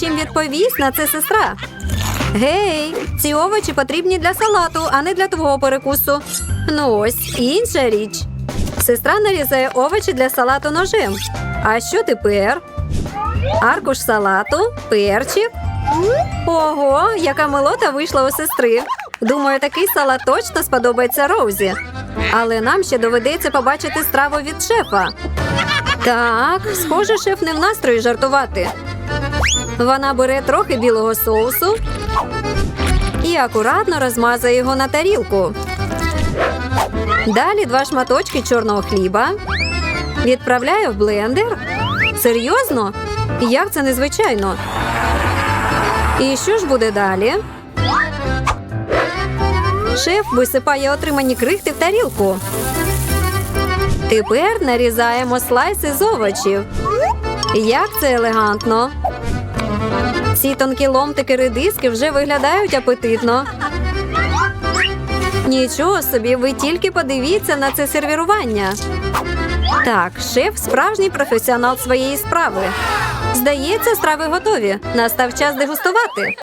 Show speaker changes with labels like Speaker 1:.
Speaker 1: Чим відповість на це сестра? Гей, ці овочі потрібні для салату, а не для твого перекусу. Ну ось, інша річ. Сестра нарізає овочі для салату ножем. А що тепер? Аркуш салату, перчик. Ого, яка милота вийшла у сестри. Думаю, такий салат точно сподобається Роузі. Але нам ще доведеться побачити страву від шефа. Так, схоже, шеф не в настрої жартувати. Вона бере трохи білого соусу і акуратно розмазує його на тарілку. Далі два шматочки чорного хліба. Відправляю в блендер. Серйозно? Як це незвичайно? І що ж буде далі? Шеф висипає отримані крихти в тарілку. Тепер нарізаємо слайси з овочів. Як це елегантно. Ці тонкі ломтики редиски вже виглядають апетитно. Нічого собі, ви тільки подивіться на це сервірування. Так, шеф справжній професіонал своєї справи. Здається, страви готові. Настав час дегустувати.